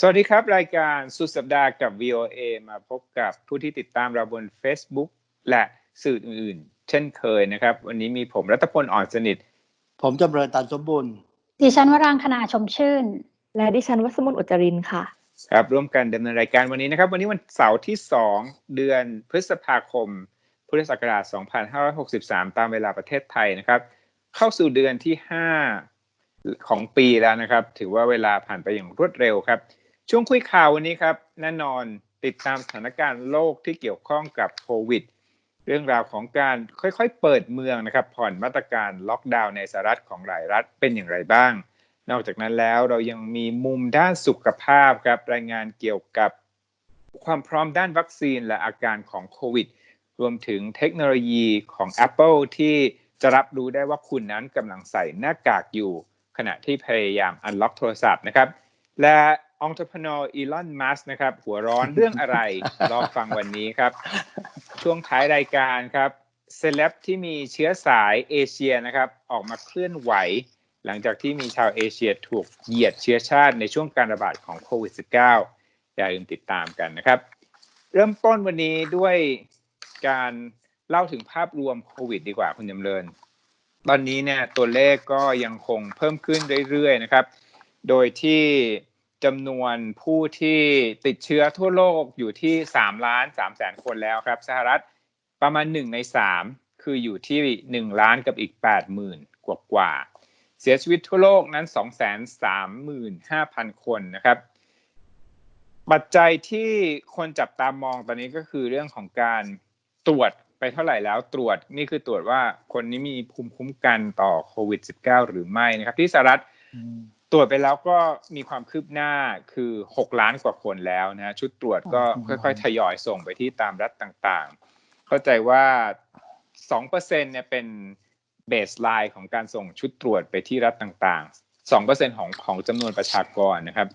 สวัสดีครับ รายการสุดสัปดาห์กับ VOA มาพบกับผู้ที่ติดตามเราบน Facebook และสื่ออื่นๆ เช่นเคยนะครับ วันนี้มีผมรัตพลอ่อนสนิท ผมจำเริญตันสมบูรณ์ ดิฉันวรางคณาชมชื่น และดิฉันวัสมุนอุจจรินค่ะ ครับร่วมกันดำเนินรายการวันนี้นะครับ วันนี้วันเสาร์ที่ 2 เดือนพฤษภาคม พุทธศักราช 2563 ตามเวลาประเทศไทยนะครับ เข้าสู่เดือนที่ 5 ของปีแล้วนะครับ ถือว่าเวลาผ่านไปอย่างรวดเร็วครับ ช่วงคุยข่าววันนี้ครับ แน่นอนติดตามสถานการณ์โลกที่เกี่ยวข้องกับโควิด เรื่องราวของการค่อยๆ เปิดเมืองนะครับ ผ่อนมาตรการล็อกดาวน์ในสหรัฐของหลายรัฐเป็นอย่างไรบ้าง นอกจากนั้นแล้วเรายังมีมุมด้านสุขภาพครับรายงานเกี่ยวกับความพร้อมด้านวัคซีนและอาการของโควิด รวมถึงเทคโนโลยีของ Apple ที่จะรับรู้ได้ว่าคุณนั้นกำลังใส่หน้ากากอยู่ ขณะที่พยายามอันล็อกโทรศัพท์นะครับ และ องค์ p พนออีลอนมัสนะครับ หัวร้อนเรื่องอะไร รอฟังวันนี้ครับ ช่วงท้ายรายการครับเซเลบที่มีเชื้อสายเอเชียนะครับ ออกมาเคลื่อนไหว หลังจากที่มีชาวเอเชียถูกเหยียดเชื้อชาติในช่วงการระบาดของโควิด -19 อย่าลืมติดตามกันนะครับ เริ่มต้นวันนี้ด้วยการเล่าถึงภาพรวมโควิด ดีกว่าคุณจำเริญตอนนี้เนี่ยตัวเลขก็ยังคงเพิ่มขึ้นเรื่อยๆนะครับ โดยที่ จำนวนผู้ที่ติดเชื้อทั่วโลกอยู่ที่3ล้าน3แสนคนแล้วครับ สหรัฐประมาณ1ใน3คืออยู่ที่1ล้านกับอีก80,000กว่ากว่า เสียชีวิตทั่วโลกนั้น235,000คนนะครับ ปัจจัยที่คนจับตามองตอนนี้ก็คือเรื่องของการตรวจไปเท่าไหร่แล้วตรวจนี่คือตรวจว่าคนนี้มีภูมิคุ้มกันต่อโควิด -19 หรือไม่นะครับ ที่สหรัฐ ตรวจไปแล้วก็มีความคืบหน้าคือ 6 ล้านกว่าคนแล้วนะชุดตรวจก็ค่อยๆ ทยอยส่งไปที่ตามรัฐต่างๆ เข้าใจว่า2%เนี่ยเป็นเบสไลน์ของการส่งชุดตรวจไปที่รัฐต่างๆ 2%ของของจำนวนประชากรนะครับ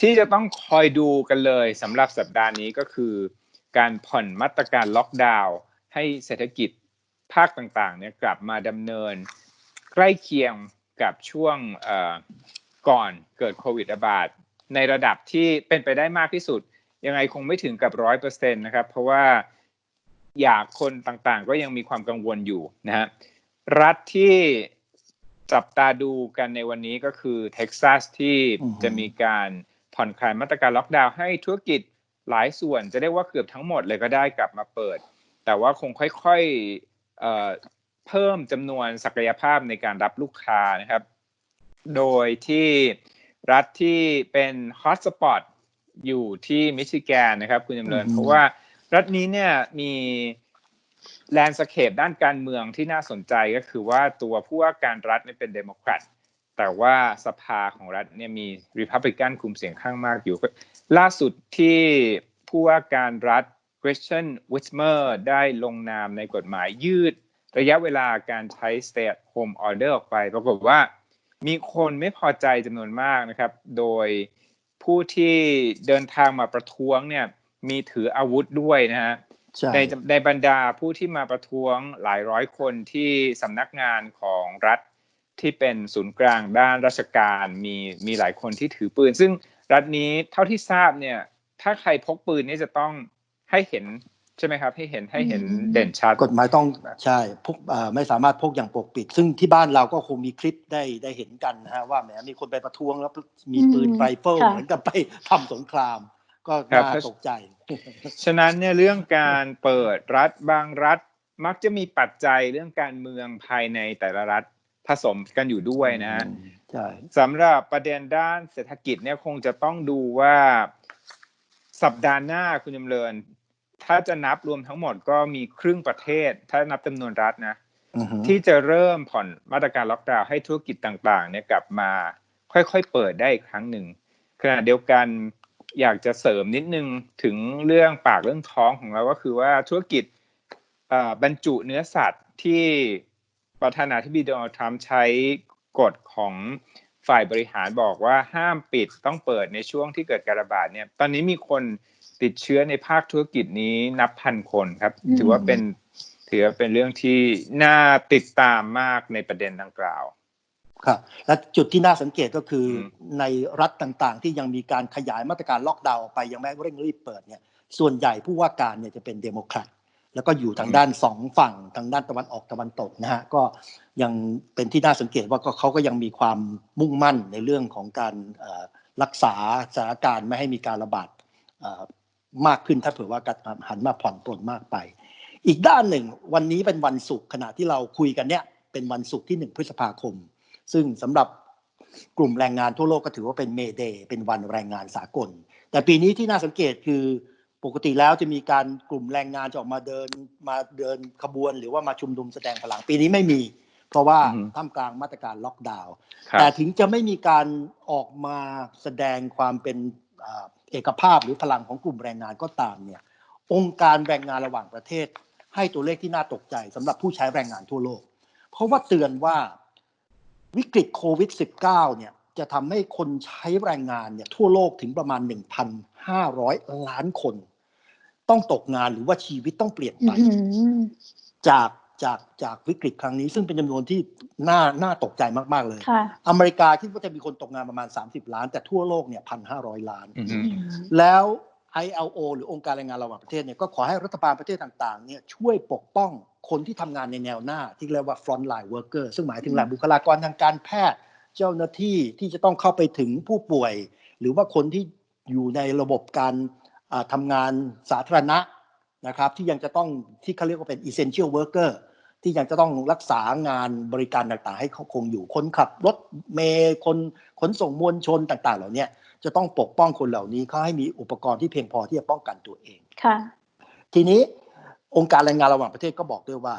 ที่จะต้องคอยดูกันเลยสำหรับสัปดาห์นี้ก็คือ การผ่อนมาตรการล็อกดาวน์ให้เศรษฐกิจภาคต่างๆเนี่ยกลับมาดำเนิน ใกล้เคียง กับช่วงก่อนเกิดโควิดระบาดในระดับที่เป็นไปได้มากที่สุด ยังไงคงไม่ถึงกับร้อยเปอร์เซ็นต์นะครับ เพราะว่าอยากคนต่างๆ ก็ยังมีความกังวลอยู่นะฮะรัฐที่จับตาดูกันในวันนี้ก็คือเท็กซัสที่จะมีการผ่อนคลายมาตรการล็อกดาวน์ให้ธุรกิจหลายส่วนจะได้ว่าเกือบทั้งหมดเลยก็ได้กลับมาเปิด แต่ว่าคงค่อยๆ เพิ่มจำนวนศักยภาพในการรับลูกค้านะครับ โดยที่รัฐที่เป็นฮอตสปอตอยู่ที่มิชิแกนนะครับ คุณจำเริญเพราะว่ารัฐนี้เนี่ยมีแลนด์สเคปด้านการเมืองที่น่าสนใจก็คือว่าตัวผู้ว่าการรัฐเนี่ยเป็นเดโมแครตแต่ว่าสภาของรัฐเนี่ยมีริพับลิกันคุมเสียงข้างมากอยู่ ล่าสุดที่ผู้ว่าการรัฐเกรเชนวิสเมอร์ได้ลงนามในกฎหมายยืด ระยะเวลาการใช้ stay at home order ออกไป ปรากฏว่ามีคนไม่พอใจจำนวนมากนะครับ โดยผู้ที่เดินทางมาประท้วงเนี่ยมีถืออาวุธด้วยนะฮะในในบรรดาผู้ที่มาประท้วงหลายร้อยคนที่สำนักงานของรัฐที่เป็นศูนย์กลางด้านราชการมีมีหลายคนที่ถือปืน ซึ่งรัฐนี้เท่าที่ทราบเนี่ยถ้าใครพกปืนนี่จะต้องให้เห็น ใช่ไหมครับ ให้เห็นให้เห็นเด่นชัดกฎหมายต้องใช่พกไม่สามารถพกอย่างปกปิด ซึ่งที่บ้านเราก็คงมีคลิปได้ได้เห็นกันนะฮะว่าแหมมีคนไปประท้วงแล้วมีปืนไรเฟิลเหมือนกับไปทำสงคราม ก็น่าตกใจ ฉะนั้นเนี่ยเรื่องการเปิดรัฐบางรัฐมักจะมีปัจจัยเรื่องการเมืองภายในแต่ละรัฐผสมกันอยู่ด้วยนะใช่สำหรับประเด็นด้านเศรษฐกิจเนี่ยคงจะต้องดูว่าสัปดาห์หน้าคุณจำเริญ ถ้าจะนับรวมทั้งหมดก็มีครึ่งประเทศ ถ้านับจำนวนรัฐนะที่จะเริ่มผ่อนมาตรการล็อกดาวน์ให้ธุรกิจต่างๆ เนี่ยกลับมาค่อยๆเปิดได้อีกครั้งหนึ่งขณะเดียวกันอยากจะเสริมนิดนึงถึงเรื่องปากเรื่องท้องของเราก็คือว่าธุรกิจบรรจุเนื้อสัตว์ที่ประธานาธิบดีโดนัลด์ทรัมป์ใช้กฎของฝ่ายบริหารบอกว่าห้ามปิดต้องเปิดในช่วงที่เกิดการระบาดเนี่ย ตอนนี้มีคน ติดเชื้อในภาคธุรกิจนี้นับพันคนครับ ถือว่าเป็นถือว่าเป็นเรื่องที่น่าติดตามมากในประเด็นดังกล่าวครับและจุดที่น่าสังเกตก็คืออมในรัฐต่างๆ ที่ยังมีการขยายมาตรการล็อกดาวน์ออกไปยังไม่เร่งรีบเปิดเนี่ยส่วนใหญ่ผู้ว่าการเนี่ยจะเป็นเดโมแครตแล้วก็อยู่ทางด้านสองฝั่งทางด้านตะวันออกตะวันตกนะฮะก็ยังเป็นที่น่าสังเกตว่าก็เขาก็ยังมีความมุ่งมั่นในเรื่องของการเอ่อรักษาสถานการณ์ไม่ให้มีการระบาดเอ่อ มากขึ้นถ้าเผื่อว่าการหันมาผ่อนปลนมากไป อีกด้านหนึ่งวันนี้เป็นวันศุกร์ขณะที่เราคุยกันเนี่ยเป็นวันศุกร์ที่หนึ่งพฤษภาคม ซึ่งสำหรับกลุ่มแรงงานทั่วโลกก็ถือว่าเป็นเมเดย์เป็นวันแรงงานสากล แต่ปีนี้ที่น่าสังเกตคือปกติแล้วจะมีการกลุ่มแรงงานจะออกมาเดินมาเดินขบวน หรือว่ามาชุมนุมแสดงพลังปีนี้ไม่มี เพราะว่าอือฮึท่ามกลางมาตรการล็อกดาวน์ครับแต่ถึงจะไม่มีการออกมาแสดงความเป็นอ่า เอกภาพหรือพลังของกลุ่มแรงงานก็ตามเนี่ยองค์การแรงงานระหว่างประเทศ ให้ตัวเลขที่น่าตกใจสำหรับผู้ใช้แรงงานทั่วโลก เพราะว่าเตือนว่าวิกฤตโควิด -19 เนี่ยจะทำให้คนใช้แรงงานเนี่ยทั่วโลกถึงประมาณ 1,500 ล้านคน ต้องตกงานหรือว่าชีวิตต้องเปลี่ยนอืไปมจาก จากจากวิกฤตครั้งนี้ ซึ่งเป็นจำนวนที่น่าน่าตกใจมากๆเลยค่ะอเมริกาคิดว่าจะมีคนตกงานประมาณ 30 ล้าน แต่ทั่วโลกเนี่ยพันห้าร้อยล้านอืมอืมแล้ว ILO หรือองค์การแรงงานระหว่างประเทศเนี่ยก็ขอให้รัฐบาลประเทศต่างๆเนี่ยช่วยปกป้องคนที่ทำงานในแนวหน้า ที่เรียกว่า front line worker ซึ่งหมายถึงแหล่งบุคลากรทางการแพทย์ เจ้าหน้าที่ที่จะต้องเข้าไปถึงผู้ป่วย หรือว่าคนที่อยู่ในระบบการอ่าทำงานสาธารณะ นะครับที่ยังจะต้องที่เขาเรียกว่าเป็น essential worker ที่ยังจะต้องรักษางานบริการต่างๆ ให้เขาคงอยู่คนขับรถเมย์คนขนส่งมวลชนต่างๆ เหล่าเนี้ยจะต้องปกป้องคนเหล่านี้เขาให้มีอุปกรณ์ที่เพียงพอที่จะป้องกันตัวเองค่ะทีนี้องค์การแรงงานระหว่างประเทศก็บอกด้วยว่า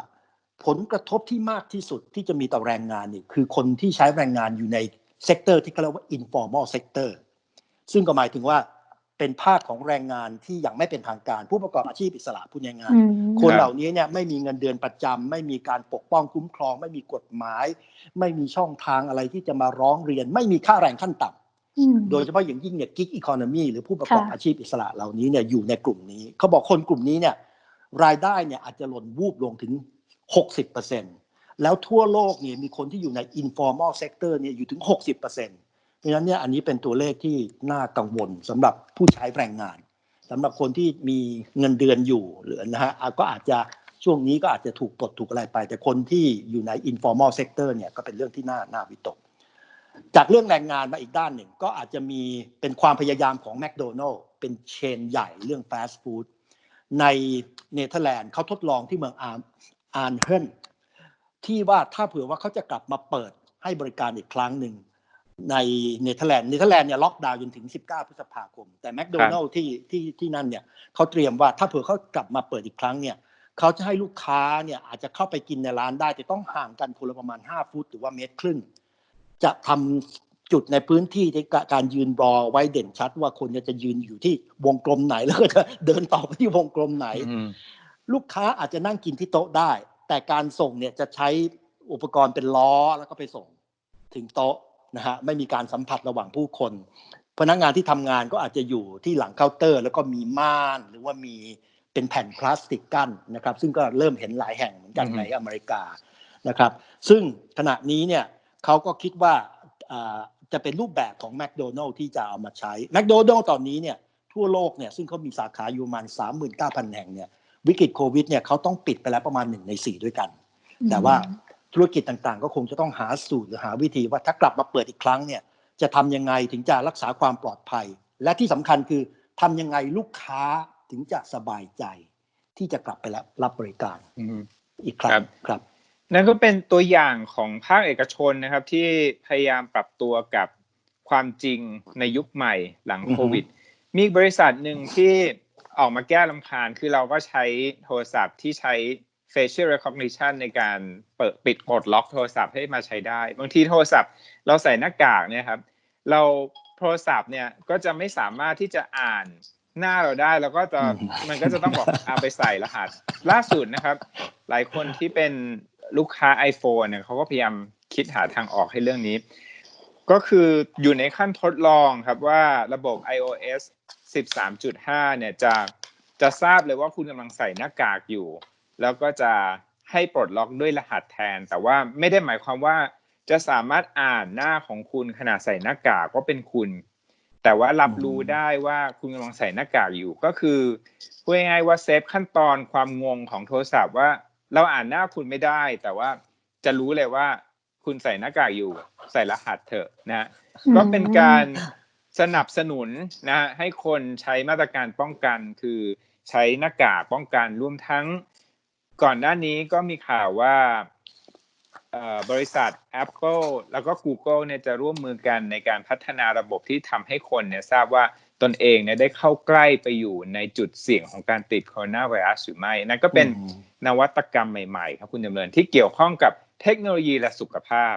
ผลกระทบที่มากที่สุดที่จะมีต่อแรงงานนี่คือคนที่ใช้แรงงานอยู่ในเซกเตอร์ที่เขาเรียกว่า informal sector ซึ่งก็หมายถึงว่า เป็นภาคของแรงงานที่ยังไม่เป็นทางการ ผู้ประกอบอาชีพอิสระพูดง่ายอืมๆคนเหล่านี้เนี่ยไม่มีเงินเดือนประจำไม่มีการปกป้องคุ้มครอง ไม่มีกฎหมาย ไม่มีช่องทางอะไรที่จะมาร้องเรียน ไม่มีค่าแรงขั้นต่ำอืมโดยเฉพาะอย่างยิ่งเนี่ยกิ๊กอีโคโนมีหรือผู้ประกอบค่ะอาชีพอิสระเหล่านี้เนี่ยอยู่ในกลุ่มนี้ เขาบอกคนกลุ่มนี้เนี่ยรายได้เนี่ยอาจจะหล่นวูบลงถึง 60%แล้วทั่วโลกเนี่ยมีคนที่อยู่ใน informal sector เนี่ยอยู่ถึง 60%เพ ราะฉะนั้นเนี่ยอันนี้เป็นตัวเลขที่น่ากังวลสำหรับผู้ใช้แรงงานสำหรับคนที่มีเงินเดือนอยู่หรือนะฮะอะก็อาจจะช่วงนี้ก็อาจจะถูกปลดถูกอะไรไป แต่คนที่อยู่ใน informal sector เนี่ยก็เป็นเรื่องที่น่าน่าวิตก จากเรื่องแรงงานมาอีกด้านหนึ่ง ก็อาจจะมีเป็นความพยายามของแมคโดนัลล์เป็นเชนใหญ่เรื่องฟาสต์ฟู้ดในเนเธอร์แลนด์เขาทดลองที่เมืองอาร์อาร์เฮนที่ว่าถ้าเผื่อว่าเขาจะกลับมาเปิดให้บริการอีกครั้งหนึ่ง ในเนเธอร์แลนด์เนเธอร์แลนด์เนี่ยล็อกดาวน์จนถึง 19 พฤษภาคม แต่แมคโดนัลล์ที่ที่ที่นั่นเนี่ยเขาเตรียมว่าถ้าเผื่อเขากลับมาเปิดอีกครั้งเนี่ยเขาจะให้ลูกค้าเนี่ยอาจจะเข้าไปกินในร้านได้ แต่ต้องห่างกันคนละประมาณ 5 ฟุตหรือว่าเมตรครึ่ง จะทำจุดในพื้นที่ที่กะการยืนรอไว้เด่นชัด ว่าคนเนี่ยจะยืนอยู่ที่วงกลมไหนแล้วก็จะเดินต่อไปที่วงกลมไหนอืมลูกค้าอาจจะนั่งกินที่โต๊ะได้ แต่การส่งเนี่ยจะใช้อุปกรณ์เป็นล้อแล้วก็ไปส่งถึงโต๊ะ นะฮะไม่มีการสัมผัสระหว่างผู้คน พนักงานที่ทำงานก็อาจจะอยู่ที่หลังเคาน์เตอร์ แล้วก็มีม่านหรือว่ามีเป็นแผ่นพลาสติกกั้นนะครับซึ่งก็เริ่มเห็นหลายแห่งเหมือนกันอือฮึในอเมริกานะครับซึ่งขณะนี้เนี่ยเขาก็คิดว่าอ่าจะเป็นรูปแบบของแมคโดนัล s ที่จะเอามาใช้แมคโดนัล s ตอนนี้เนี่ยทั่วโลกเนี่ยซึ่งเขามีสาขาอยู่ประมาณ 39,000 แห่งเนี่ยวิกฤตโควิดเนี่ยเขาต้องปิดไปแล้วประมาณหนึ่งในสี่ด้วยกัน แต่ว่า ธุรกิจต่างๆ ก็คงจะต้องหาสูตรหรือหาวิธีว่าถ้ากลับมาเปิดอีกครั้งเนี่ยจะทำยังไงถึงจะรักษาความปลอดภัย และที่สำคัญคือทำยังไงลูกค้าถึงจะสบายใจ ที่จะกลับไปรับรับบริการอืมอีกครั้ครังบครับ นั่นก็เป็นตัวอย่างของภาคเอกชนนะครับ ที่พยายามปรับตัวกับความจริงในยุคใหม่หลังอือฮึโควิด มีอีกบริษัทหนึ่งที่ออกมาแก้ลำคาญคือเราก็ใช้โทรศัพท์ที่ใช้ facial recognition ในการเปิดปิดปลดล็อกโทรศัพท์ให้มาใช้ได้ บางทีโทรศัพท์เราใส่หน้ากากเนี่ยครับ เราโทรศัพท์เนี่ยก็จะไม่สามารถที่จะอ่านหน้าเราได้แล้วก็จะอืมมันก็จะต้องบอกเอาไปใส่รหัส ล่าสุดนะครับ หลายคนที่เป็นลูกค้า iPhone เนี่ยเขาก็พยายามคิดหาทางออกให้เรื่องนี้ ก็คืออยู่ในขั้นทดลองครับว่าระบบ iOS 13.5 เนี่ยจะจะทราบเลยว่าคุณกำลังใส่หน้ากากอยู่ แล้วก็จะให้ปลดล็อกด้วยรหัสแทน แต่ว่าไม่ได้หมายความว่าจะสามารถอ่านหน้าของคุณขณะใส่หน้ากากว่าเป็นคุณ แต่ว่ารับรู้ได้ว่าคุณกำลังใส่หน้ากากอยู่ก็คือพูดง่ายๆว่าเซฟขั้นตอนความงงของโทรศัพท์ว่าเราอ่านหน้าคุณไม่ได้ แต่ว่าจะรู้เลยว่าคุณใส่หน้ากากอยู่ ใส่รหัสเถอะนะก็เป็นการสนับสนุนนะให้คนใช้มาตรการป้องกันคือใช้หน้ากากป้องกันรวมทั้ง ก่อนหน้านี้ก็มีข่าวว่าบริษัท Apple แล้วก็ Google เนี่ยจะร่วมมือกันในการพัฒนาระบบที่ทำให้คนเนี่ยทราบว่าตนเองเนี่ยได้เข้าใกล้ไปอยู่ในจุดเสี่ยงของการติดโคโรนาไวรัสหรือไม่ นั่นก็เป็นนวัตกรรมใหม่ๆ ครับคุณดำเนินที่เกี่ยวข้องกับเทคโนโลยีและสุขภาพ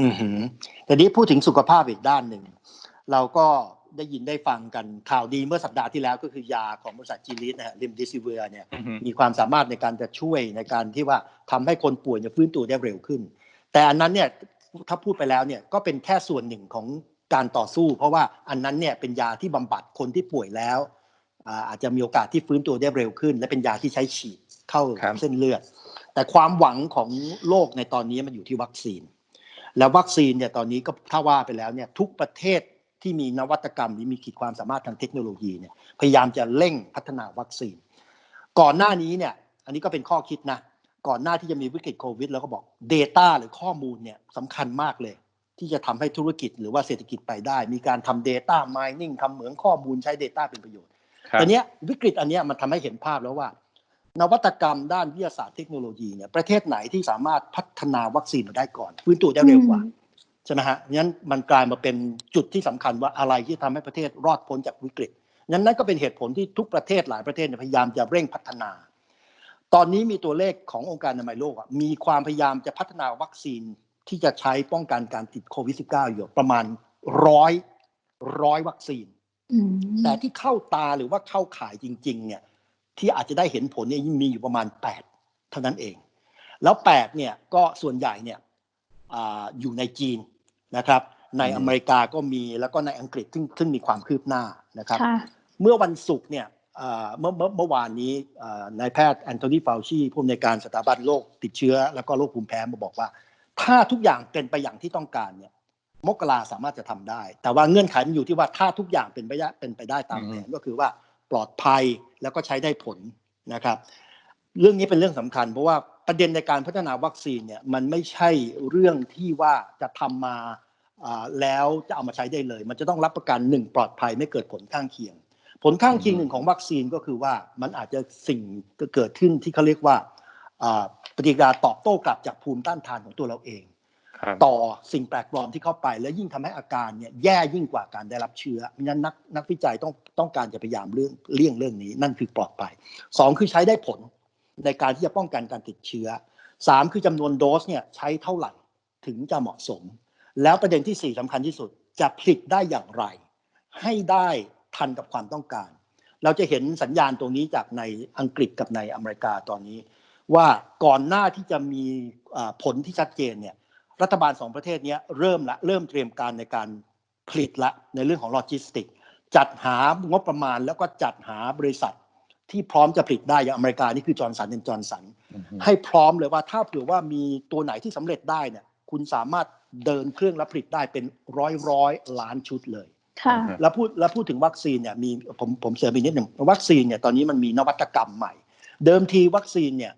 อือหือแต่นี้พูดถึงสุขภาพอีกด้านหนึ่ง เราก็ ได้ยินได้ฟังกันข่าวดีเมื่อสัปดาห์ที่แล้วก็คือยาของบริษัทจีลิสนะฮะลิมดิซิเวียเนี่ยอือฮึมีความสามารถในการจะช่วยในการที่ว่าทำให้คนป่วยเนี่ยฟื้นตัวได้เร็วขึ้น แต่อันนั้นเนี่ยถ้าพูดไปแล้วเนี่ยก็เป็นแค่ส่วนหนึ่งของการต่อสู้ เพราะว่าอันนั้นเนี่ยเป็นยาที่บำบัดคนที่ป่วยแล้วอ่าอาจจะมีโอกาสที่ฟื้นตัวได้เร็วขึ้น และเป็นยาที่ใช้ฉีดเข้าครับเส้นเลือด แต่ความหวังของโลกในตอนนี้มันอยู่ที่วัคซีน แล้ววัคซีนเนี่ยตอนนี้ก็ถ้าว่าไปแล้วเนี่ยทุกประเทศ ที่มีนวัตกรรมหรือมีขีดความสามารถทางเทคโนโลยีเนี่ยพยายามจะเร่งพัฒนาวัคซีน ก่อนหน้านี้เนี่ยอันนี้ก็เป็นข้อคิดนะก่อนหน้าที่จะมีวิกฤตโควิดเราก็บอก Data หรือข้อมูลเนี่ยสำคัญมากเลย ที่จะทำให้ธุรกิจหรือว่าเศรษฐกิจไปได้ มีการทำ Data Mining ทำเหมืองข้อมูลใช้ Data เป็นประโยชน์ครับแต่เนี้ยวิกฤตอันเนี้ยมันทำให้เห็นภาพแล้วว่า นวัตกรรมด้านวิทยาศาสตร์เทคโนโลยีเนี่ยประเทศไหนที่สามารถพัฒนาวัคซีนมาได้ก่อน ฟื้นตัวได้เร็วกว่า ใช่ไหมฮะงั้นมันกลายมาเป็นจุดที่สำคัญว่าอะไรที่ทำให้ประเทศรอดพ้นจากวิกฤตงั้นนั่นก็เป็นเหตุผลที่ทุกประเทศหลายประเทศเนี่ยพยายามจะเร่งพัฒนา ตอนนี้มีตัวเลขขององค์การอนามัยโลกอะมีความพยายามจะพัฒนาวัคซีนที่จะใช้ป้องกันการติดโควิด -19 อยู่ประมาณร้อยร้อยวัคซีนอืมแต่ที่เข้าตาหรือว่าเข้าข่ายจริง ๆ เนี่ย ที่อาจจะได้เห็นผลเนี่ยมีอยู่ประมาณ 8 เท่านั้นเอง แล้ว 8 เนี่ยก็ส่วนใหญ่เนี่ยอาอยู่ในจีน นะครับ ในอเมริกาก็มีแล้วก็ในอังกฤษซึ่งซึ่งมีความคืบหน้านะครับค่ะเมื่อวันศุกร์เนี่ยเอ่อเมื่อเมื่อเมื่อวานนี้เอ่อนายแพทย์แอนโทนีฟาวชีผู้อำนวยการสถาบันโรคติดเชื้อ แล้วก็โรคภูมิแพ้มาบอกว่า ถ้าทุกอย่างเป็นไปอย่างที่ต้องการเนี่ยมกราสามารถจะทำได้ แต่ว่าเงื่อนไขมันอยู่ที่ว่าถ้าทุกอย่างเป็นไปได้เป็นไปได้ตามแผนก็คือว่าปลอดภัยแล้วก็ใช้ได้ผลนะครับ เรื่องนี้เป็นเรื่องสำคัญ เพราะว่าประเด็นในการพัฒนาวัคซีนเนี่ยมันไม่ใช่เรื่องที่ว่าจะทำมาอ่าแล้วจะเอามาใช้ได้เลย มันจะต้องรับประกันหนึ่งปลอดภัยไม่เกิดผลข้างเคียง ผลข้างเคียงหนึ่งของวัคซีนก็คือว่ามันอาจจะสิ่งก็เกิดขึ้นที่เขาเรียกว่าอ่าปฏิกิริยาตอบโต้กลับจากภูมิต้านทานของตัวเราเองครับต่อสิ่งแปลกปลอมที่เข้าไป และยิ่งทำให้อาการเนี่ยแย่ยิ่งกว่าการได้รับเชื้อเพราะฉะนั้นนักนักวิจัยต้องต้องการจะพยายามเรื่องเลี่ยงเรื่องนี้ นั่นคือปลอดภัยสองคือใช้ได้ผล ในการที่จะป้องกันการติดเชื้อสามคือจำนวนโดสเนี่ยใช้เท่าไหร่ถึงจะเหมาะสม แล้วประเด็นที่สี่สำคัญที่สุดจะผลิตได้อย่างไร ให้ได้ทันกับความต้องการ เราจะเห็นสัญญาณตรงนี้จากในอังกฤษกับในอเมริกาตอนนี้ ว่าก่อนหน้าที่จะมีผลที่ชัดเจนเนี่ยรัฐบาลสองประเทศนี้เริ่มละเริ่มเตรียมการในการผลิตละในเรื่องของโลจิสติก จัดหางบประมาณแล้วก็จัดหาบริษัท ที่พร้อมจะผลิตได้อย่างอเมริกานี่คือจอร์นสันเป็นจอร์นสันให้พร้อมเลยว่าถ้าเผื่อว่ามีตัวไหนที่สำเร็จได้เนี่ย คุณสามารถเดินเครื่องและผลิตได้เป็นร้อยร้อยล้านชุดเลยค่ะแล้วพูดแล้วพูดถึงวัคซีนเนี่ยมีผมผมเสริมอีกนิดหนึ่งวัคซีนเนี่ยตอนนี้มันมีนวัตกรรมใหม่ เดิมทีวัคซีนเนี่ย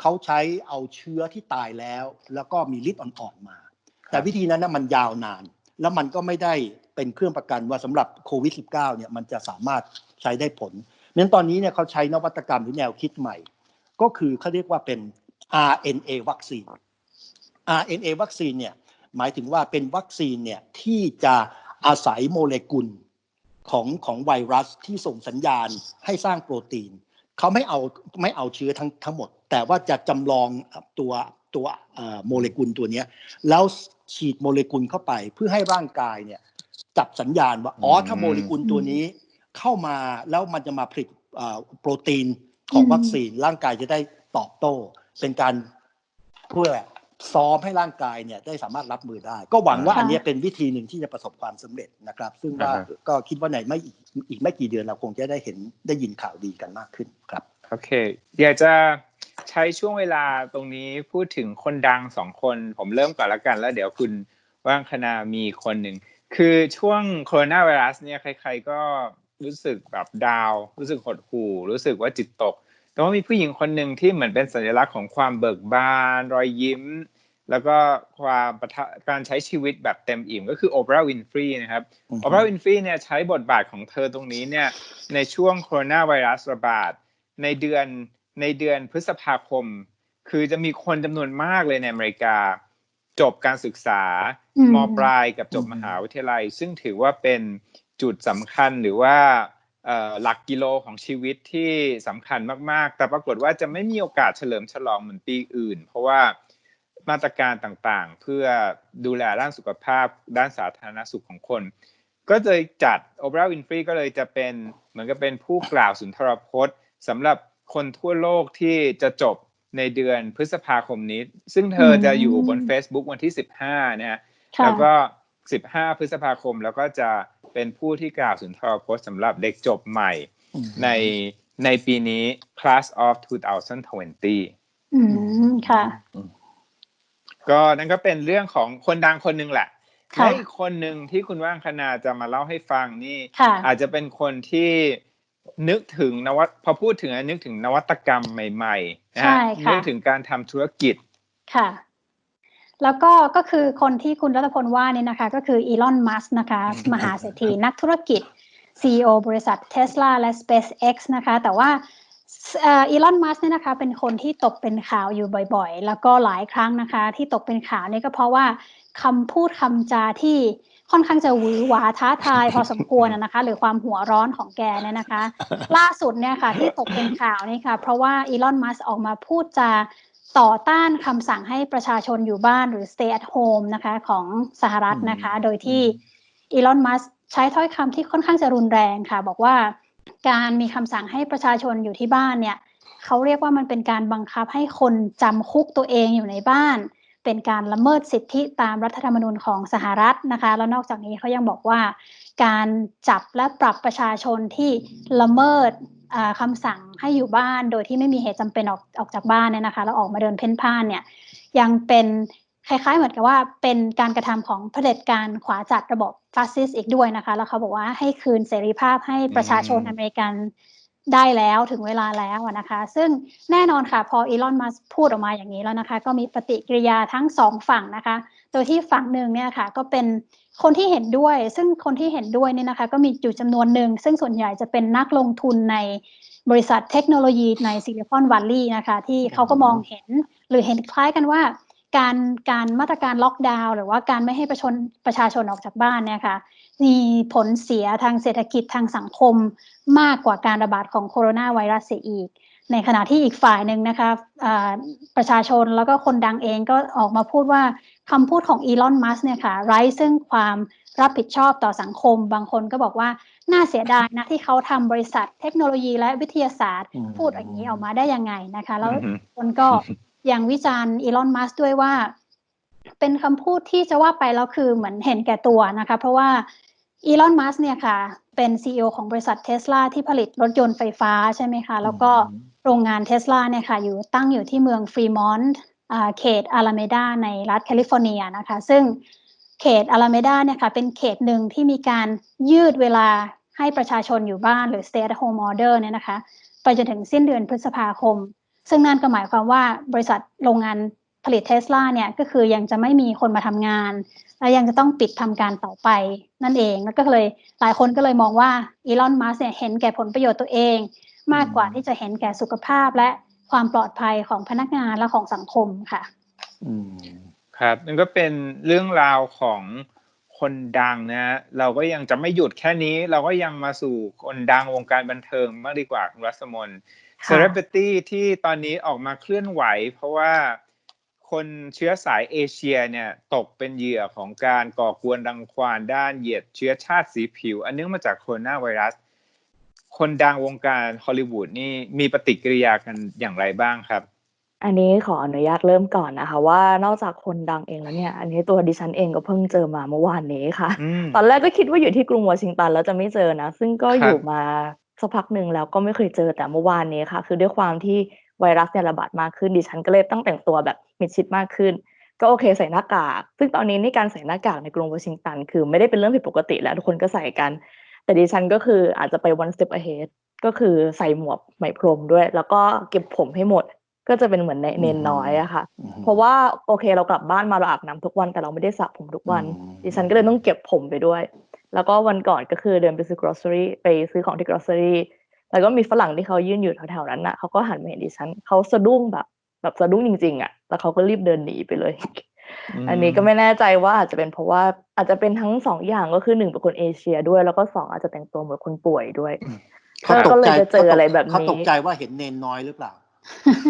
เขาใช้เอาเชื้อที่ตายแล้ว แล้วก็มีฤทธิ์อ่อนๆมา แต่วิธีนั้นนะมันยาวนาน แล้วมันก็ไม่ได้เป็นเครื่องประกันว่าสำหรับโควิด -19 เนี่ยมันจะสามารถใช้ได้ผลเพราะฉะ นั้นตอนนี้เนี่ยเขาใช้นวัตกรรมหรือแนวคิดใหม่ ก็คือเขาเรียกว่าเป็น RNA วัคซีน RNA วัคซีนเนี่ยหมายถึงว่าเป็นวัคซีนเนี่ยที่จะอาศัยโมเลกุลของของไวรัสที่ส่งสัญญาณให้สร้างโปรตีนเขาไม่เอาไม่เอาเชื้อทั้งทั้งหมด แต่ว่าจะจำลองตัวตัวโมเลกุลตัวนี้แล้วฉีดโมเลกุลเข้าไปเพื่อให้ร่างกายเนี่ยจับสัญญาณว่าอ๋อถ้าโมเลกุลตัวนี้ เข้ามาแล้วมันจะมาผลิตเอ่อโปรตีนของวัคซีนร่างกายจะได้ตอบโต้ เป็นการเพื่อซ้อมให้ร่างกายเนี่ยได้สามารถรับมือได้ ก็หวังว่าค่ะอันเนี้ยเป็นวิธีหนึ่งที่จะประสบความสำเร็จนะครับ ซึ่งว่าอ่าฮะก็คิดว่าในไม่อีกอีกไม่กี่เดือนเราคงจะได้เห็นได้ยินข่าวดีกันมากขึ้นครับโอเคอยากจะใช้ช่วงเวลาตรงนี้พูดถึงคนดังสองคน ผมเริ่มก่อนละกัน แล้วเดี๋ยวคุณว่างคณามีคนหนึ่งคือช่วงโคโรนาไวรัสเนี่ยใคร ๆก็ รู้สึกแบบดาว รู้สึกหดหู่ รู้สึกว่าจิตตก แต่ว่ามีผู้หญิงคนหนึ่งที่เหมือนเป็นสัญลักษณ์ของความเบิกบาน รอยยิ้ม แล้วก็ความประทะการใช้ชีวิตแบบเต็มอิ่ม ก็คือโอปราห์วินฟรีนะครับอือฮึโอปราห์วินฟรีเนี่ยใช้บทบาทของเธอตรงนี้เนี่ยในช่วงโคโรนาไวรัสระบาดในเดือนในเดือนพฤษภาคม คือจะมีคนจำนวนมากเลยในอเมริกา จบการศึกษาอืมมปลายกับจบมหาวิทยาลัย ซึ่งถือว่าเป็น จุดสำคัญหรือว่าเอ่อหลักกิโลของชีวิตที่สำคัญมากๆ แต่ปรากฏว่าจะไม่มีโอกาสเฉลิมฉลองเหมือนปีอื่น เพราะว่ามาตรการต่างๆ เพื่อดูแลด้านสุขภาพด้านสาธารณสุขของคน ก็เลยจัดโอปราห์วินฟรีก็เลยจะเป็นเหมือนกับเป็นผู้กล่าวสุนทรพจน์สำหรับคนทั่วโลกที่จะจบในเดือนพฤษภาคมนี้ ซึ่งเธอจะอยู่บน Facebook วันที่ 15 นะฮะค่ะแล้วก็ 15 พฤษภาคมแล้วก็จะ เป็นผู้ที่กล่าวสุนทรพจน์สำหรับเด็กจบใหม่อืมในในปีนี้ Class of 2020อืมค่ะ ก็นั่นก็เป็นเรื่องของคนดังคนหนึ่งแหละค่ะและอีกคนหนึ่งที่คุณว่างคณาจะมาเล่าให้ฟังนี่ค่ะอาจจะเป็นคนที่นึกถึงนวัตพอพูดถึงอะนึกถึงนวัตกรรมใหม่ๆนะใช่ฮะค่ะนึกถึงการทำธุรกิจค่ะ แล้วก็ก็คือคนที่คุณรัตพลว่านี่นะคะ ก็คืออีลอนมัสนะคะ มหาเศรษฐีนักธุรกิจ CEO บริษัท Tesla และ SpaceX นะคะ แต่ว่าอีลอนมัสเนี่ยนะคะเป็นคนที่ตกเป็นข่าวอยู่บ่อยๆ แล้วก็หลายครั้งนะคะ ที่ตกเป็นข่าวนี่ก็เพราะว่าคำพูดคำจาที่ค่อนข้างจะหวือหวาท้าทายพอสมควรอะนะคะ หรือความหัวร้อนของแกเนี่ยนะคะ ล่าสุดเนี่ยค่ะที่ตกเป็นข่าวนี่ค่ะ เพราะว่าอีลอนมัสออกมาพูดจา ต่อต้านคำสั่งให้ประชาชนอยู่บ้านหรือ stay at home นะคะของสหรัฐนะคะ โดยที่อีลอน มัสใช้ถ้อยคำที่ค่อนข้างจะรุนแรงค่ะ บอกว่าการมีคำสั่งให้ประชาชนอยู่ที่บ้านเนี่ยเขาเรียกว่ามันเป็นการบังคับให้คนจำคุกตัวเองอยู่ในบ้าน เป็นการละเมิดสิทธิตามรัฐธรรมนูญของสหรัฐนะคะ แล้วนอกจากนี้เขายังบอกว่า การจับและปรับประชาชนที่ละเมิด อ่าคำสั่งให้อยู่บ้านโดยที่ไม่มีเหตุจำเป็นออกออกจากบ้านเนี่ยนะคะแล้วออกมาเดินเพ่นพ่านเนี่ยยังเป็นคล้ายๆเหมือนกับว่าเป็นการกระทำของเผด็จการขวาจัดระบบฟาสซิสต์อีกด้วยนะคะ แล้วเขาบอกว่าให้คืนเสรีภาพให้ประชาชนอเมริกันได้แล้วถึงเวลาแล้วนะคะ ซึ่งแน่นอนค่ะพออีลอนมัสพูดออกมาอย่างนี้แล้วนะคะ ก็มีปฏิกิริยาทั้งสองฝั่งนะคะ โดยที่ฝั่งหนึ่งเนี่ยค่ะก็เป็นคนที่เห็นด้วย ซึ่งคนที่เห็นด้วยเนี่ยนะคะ ก็มีอยู่จำนวนหนึ่ง ซึ่งส่วนใหญ่จะเป็นนักลงทุนในบริษัทเทคโนโลยีในซิลิคอนวัลลีย์นะคะ ที่เขาก็มองเห็นหรือเห็นคล้ายกันว่า การการมาตรการล็อกดาวน์หรือว่าการไม่ให้ประชาชนประชาชนออกจากบ้านเนี่ยค่ะมีผลเสียทางเศรษฐกิจทางสังคมมากกว่าการระบาดของโคโรนาไวรัสเสียอีก ในขณะที่อีกฝ่ายหนึ่งนะคะประชาชนแล้วก็คนดังเองก็ออกมาพูดว่า คำพูดของอีลอนมัสเนี่ยค่ะไร้ซึ่งความรับผิดชอบต่อสังคม บางคนก็บอกว่า น่าเสียดายนะที่เขาทำบริษัทเทคโนโลยีและวิทยาศาสตร์อืมพูดอย่างนี้ออกมาได้ยังไงนะคะ แล้วอือฮึคนก็ยังวิจารณ์อีลอนมัสด้วยว่า เป็นคำพูดที่จะว่าไปแล้วคือเหมือนเห็นแก่ตัวนะคะ เพราะว่าอีลอนมัสเนี่ยค่ะ เป็น CEO ของบริษัทเทสลาที่ผลิตรถยนต์ไฟฟ้าใช่ไหมคะ แล้วก็โรงงานเทสลาเนี่ยค่ะ อยู่ตั้งอยู่ที่เมืองฟรีมอนต์ เขตอาราเมดาในรัฐแคลิฟอร์เนียนะคะ ซึ่งเขตอาราเมดาเนี่ยค่ะเป็นเขตหนึ่งที่มีการยืดเวลาให้ประชาชนอยู่บ้านหรือ stay at home order เนี่ยนะคะ ไปจนถึงสิ้นเดือนพฤษภาคม ซึ่งนั่นก็หมายความว่าบริษัทโรงงานผลิตเทสลาเนี่ยก็คือยังจะไม่มีคนมาทำงาน และยังจะต้องปิดทำการต่อไปนั่นเอง แล้วก็เลยหลายคนก็เลยมองว่าอีลอนมัสเนี่ยเห็นแก่ผลประโยชน์ตัวเอง มากกว่าที่จะเห็นแก่สุขภาพและ ความปลอดภัยของพนักงานและของสังคมค่ะอืมครับนั่นก็เป็นเรื่องราวของคนดังนะฮะเราก็ยังจะไม่หยุดแค่นี้ เราก็ยังมาสู่คนดังวงการบันเทิงมากดีกว่าคุณรัศมนเซค่ะเลบริตี้ที่ตอนนี้ออกมาเคลื่อนไหว เพราะว่าคนเชื้อสายเอเชียเนี่ยตกเป็นเหยื่อของการก่อกวนรังควานด้านเหยียดเชื้อชาติสีผิว อันเนื่องมาจากโคโรนาไวรัส คนดังวงการฮอลลีวูดนี่มีปฏิกิริยากันอย่างไรบ้างครับ อันนี้ขออนุญาตเริ่มก่อนนะคะ ว่านอกจากคนดังเองแล้วเนี่ย อันนี้ตัวดิฉันเองก็เพิ่งเจอมาเมื่อวานนี้ค่ะอืมตอนแรกก็คิดว่าอยู่ที่กรุงวอชิงตันแล้วจะไม่เจอนะ ซึ่งก็ครับอยู่มาสักพักหนึ่งแล้วก็ไม่เคยเจอแต่เมื่อวานนี้ค่ะ คือด้วยความที่ไวรัสเนี่ยระบาดมากขึ้นดิฉันก็เลยต้องแต่งตัวแบบมิดชิดมากขึ้น ก็โอเคใส่หน้ากาก ซึ่งตอนนี้นี่การใส่หน้ากากในกรุงวอชิงตัน คือไม่ได้เป็นเรื่องผิดปกติแล้วทุกคนก็ใส่กัน แต่ดิฉันก็คืออาจจะไป one step ahead ก็คือใส่หมวกไหมพรมด้วย แล้วก็เก็บผมให้หมด ก็จะเป็นเหมือนในเนนน้อยอะค่ะ เพราะว่าโอเคเรากลับบ้านมาเราอาบน้ำทุกวันแต่เราไม่ได้สระผมทุกวัน ดิฉันก็เลยต้องเก็บผมไปด้วย แล้วก็วันก่อนก็คือเดินไปซื้อ grocery ไปซื้อของที่ grocery แล้วก็มีฝรั่งที่เขายืนอยู่แถวๆนั้นน่ะเขาก็หันมาเห็นดิฉันเขาสะดุ้งแบบ แบบสะดุ้งจริงๆอะแล้วเขาก็รีบเดินหนีไปเลย อันนี้ก็ไม่แน่ใจว่าอาจจะเป็นเพราะว่าอาจจะเป็นทั้งสองอย่างก็คือหนึ่งเป็นคนเอเชียด้วย แล้วก็สองอาจจะแต่งตัวเหมือนคนป่วยด้วยเขาตก็กเลใจยจะเจออะไรแบบนี้เขาตกใจว่าเห็นเนนน้อยหรือเปล่า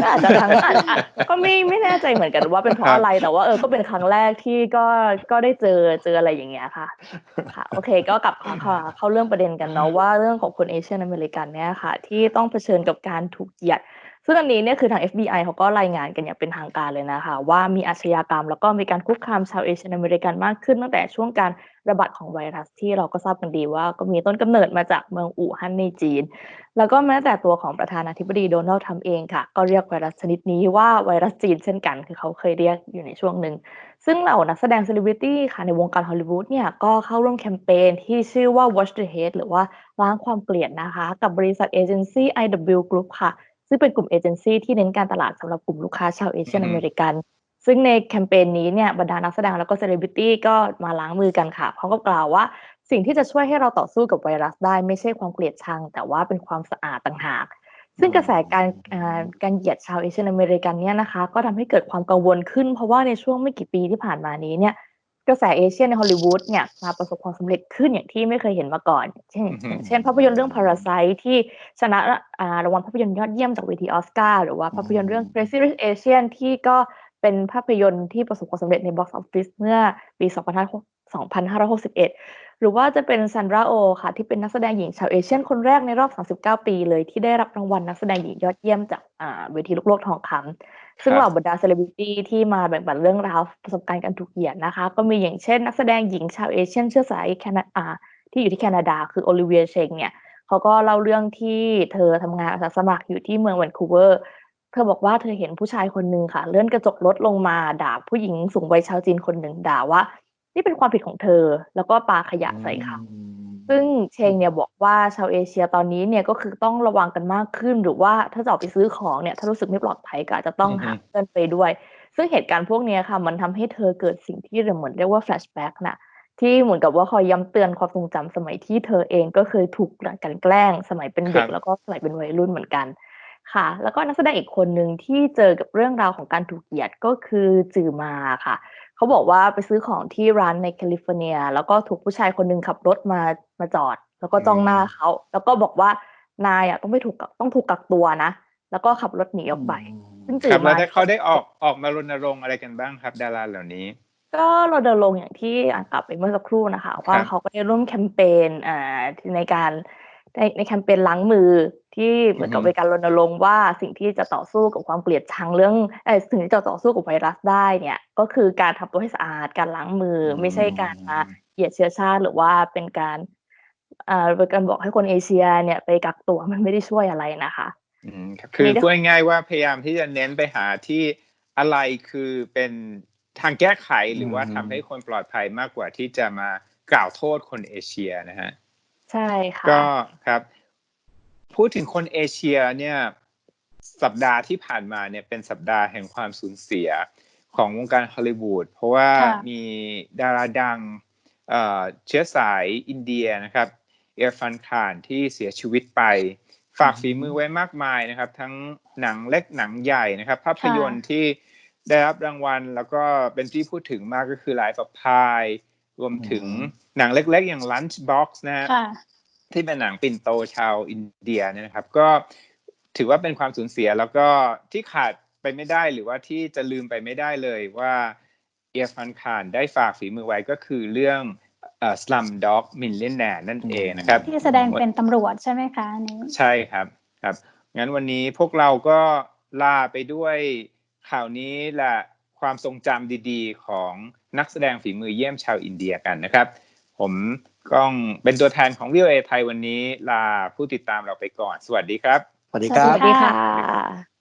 ก็อาจจะทั้งอาจอาจก็ไม่ไม่แน่ใจเหมือนกันว่าเป็นเพราะอะไรแต่ว่าเออก็เป็นครั้งแรกที่ก็ก็ได้เจอเจออะไรอย่างเงี้ยค่ะ ค่ะ โอเค ก็กลับเข้าเข้าเข้าเรื่องประเด็นกันเนาะว่าเรื่องของคนเอเชียนอเมริกันเนี่ยค่ะ ที่ต้องเผชิญกับการถูกเหยียด ซึ่งอันนี้เนี่ยคือทาง FBI เขาก็รายงานกันอย่างเป็นทางการเลยนะคะ ว่ามีอาชญากรรม แล้วก็มีการคุกคามชาวเอเชียนอเมริกันมากขึ้น ตั้งแต่ช่วงการระบาดของไวรัสที่เราก็ทราบกันดีว่าก็มีต้นกำเนิดมาจากเมืองอู่ฮั่นในจีน แล้วก็แม้แต่ตัวของประธานาธิบดีโดนัลด์ทรัมป์เองค่ะ ก็เรียกไวรัสชนิดนี้ว่าไวรัสจีนเช่นกัน คือเขาเคยเรียกอยู่ในช่วงหนึ่งซึ่งเหล่านักแสดงเซเลบริตี้ค่ะในวงการฮอลลีวูดเนี่ยก็เข้าร่วมแคมเปญที่ชื่อว่า Watch the Hate หรือว่าล้างความเกลียดนะคะ กับบริษัทเอเจนซี่ IW Group ค่ะ ซึ่งเป็นกลุ่มเอเจนซี่ที่เน้นการตลาดสำหรับกลุ่มลูกค้าชาวเอเชียนอเมริกัน ซึ่งในแคมเปญนี้เนี่ยบรรดานักแสดงแล้วก็เซเลบริตี้ก็มาล้างมือกันค่ะพร้อมกับกล่าวว่า สิ่งที่จะช่วยให้เราต่อสู้กับไวรัสได้ไม่ใช่ความเกลียดชัง แต่ว่าเป็นความสะอาดต่างหากซึ่งกระแสการอ่าการเหยียดชาวเอเชียนอเมริกันเนี่ยนะคะ ก็ทำให้เกิดความกังวลขึ้น เพราะว่าในช่วงไม่กี่ปีที่ผ่านมานี้เนี่ย กระแสเอเชียในฮอลลีวูดเนี่ยมาประสบความสำเร็จขึ้นอย่างที่ไม่เคยเห็นมาก่อน เช่นอือฮึอย่างเช่นภาพยนตร์เรื่อง Parasite ที่ชนะอ่ารางวัลภาพยนตร์ยอดเยี่ยมจากเวทีออสการ์หรือว่าภาพยนตร์เรื่อง Crazy Rich Asian ที่ก็เป็นภาพยนตร์ที่ประสบความสำเร็จใน box office เมื่อปี 2561 หรือว่าจะเป็นซันดราโอค่ะ ที่เป็นนักแสดงหญิงชาวเอเชียนคนแรกในรอบ 39 ปีเลยที่ได้รับรางวัลนักแสดงหญิงยอดเยี่ยมจากอ่าเวทีลูกโลกทองคำซึ่งเหล่าบรรดาเซเลบริตี้ที่มาแบ่งปันเรื่องราวประสบการณ์การถูกเหยียดนะคะ ก็มีอย่างเช่นนักแสดงหญิงชาวเอเชียนเชื้อสายแคนาดาที่อยู่ที่แคนาดาคือโอลิเวียเชงเนี่ยเขาก็เล่าเรื่องที่เธอทำงานอาสาสมัครอยู่ที่เมืองแวนคูเวอร์เธอบอกว่าเธอเห็นผู้ชายคนหนึ่งค่ะ เลื่อนกระจกรถลงมาด่าผู้หญิงสูงวัยชาวจีนคนหนึ่งด่าว่า นี่เป็นความผิดของเธอ แล้วก็ปาขยะใส่เขาซึ่งเชงเนี่ยบอกว่าชาวเอเชียตอนนี้เนี่ยก็คือต้องระวังกันมากขึ้น หรือว่าถ้าจะออกไปซื้อของเนี่ยถ้ารู้สึกไม่ปลอดภัยก็อาจจะต้องอือฮึหาเพื่อนไปด้วย ซึ่งเหตุการณ์พวกเนี้ยค่ะ มันทำให้เธอเกิดสิ่งที่เหมือนเรียกว่าแฟลชแบ็กน่ะที่เหมือนกับว่าคอยย้ำเตือนความทรงจำสมัยที่เธอเองก็เคยถูกกลั่นแกล้ง สมัยเป็นเด็กครับแล้วก็สมัยเป็นวัยรุ่นเหมือนกันค่ะ แล้วก็นักแสดงอีกคนหนึ่งที่เจอกับเรื่องราวของการถูกเหยียดก็คือจือมาค่ะ เขาบอกว่าไปซื้อของที่ร้านในแคลิฟอร์เนีย แล้วก็ถูกผู้ชายคนหนึ่งขับรถมามาจอด แล้วก็จ้องหน้าเขา แล้วก็บอกว่านายอะต้องไม่ถูกกักต้องถูกกักตัวนะ แล้วก็ขับรถหนีออกไปซึ่งจืครัอบแล้วมาได้เขาได้ออกออกมารณรงค์อะไรกันบ้างครับ ดาราเหล่านี้ ก็รณรงค์อย่างที่อ่านกลับไปเมื่อสักครู่นะคะว่าครับเขาก็ได้ร่วมแคมเปญอ่าในการในในแคมเปญล้างมือ ที่เหมือนกับอือฮึเป็นการรณรงค์ว่าสิ่งที่จะต่อสู้กับความเกลียดชังเรื่องเออสิ่งที่จะต่อสู้กับไวรัสได้เนี่ยก็คือการทำตัวให้สะอาดการล้างมืออมไม่ใช่การมาเหยียดเชื้อชาติหรือว่าเป็นการอ่าเป็นการบอกให้คนเอเชียเนี่ยไปกักตัวมันไม่ได้ช่วยอะไรนะคะอืมครับคือมีด้วยพูดง่ายๆว่าพยายามที่จะเน้นไปหาที่อะไรคือเป็นทางแก้ไขหรือว่าอืมทำให้คนปลอดภัยมากกว่าที่จะมากล่าวโทษคนเอเชียนะฮะใช่ค่ะก็ครับ พูดถึงคนเอเชียเนี่ยสัปดาห์ที่ผ่านมาเนี่ยเป็นสัปดาห์แห่งความสูญเสียของวงการฮอลลีวูดเพราะว่าค่ะมีดาราดังเอ่อเชื้อสายอินเดียนะครับเอรฟันคานที่เสียชีวิตไป ฝากฝีมือไว้มากมายนะครับ ทั้งหนังเล็กหนังใหญ่นะครับ ภาพยนตร์ที่ได้รับรางวัล แล้วก็เป็นที่พูดถึงมากก็คือ Life of Pi รวมถึงหนังเล็กๆอย่าง Lunchbox นะฮะค่ะ ที่เป็นหนังปิ่นโตชาวอินเดียเนี่ยนะครับ ก็ถือว่าเป็นความสูญเสียแล้วก็ที่ขาดไปไม่ได้หรือว่าที่จะลืมไปไม่ได้เลยว่าเอียฟันคานได้ฝากฝีมือไว้ก็คือเรื่องเอ่อ Slumdog Millionaire นั่นเองนะครับ ที่แสดงเป็นตำรวจใช่ไหมคะอันนี้ใช่ครับครับ งั้นวันนี้พวกเราก็ลาไปด้วยข่าวนี้และความทรงจำดีๆ ของนักแสดงฝีมือเยี่ยมชาวอินเดียกันนะครับ ผม ก้องเป็นตัวแทนของ VOA ไทยวันนี้ลาผู้ติดตามเราไปก่อน สวัสดีครับ สวัสดีสควัรัสบสวัสดีค่ะค่ะ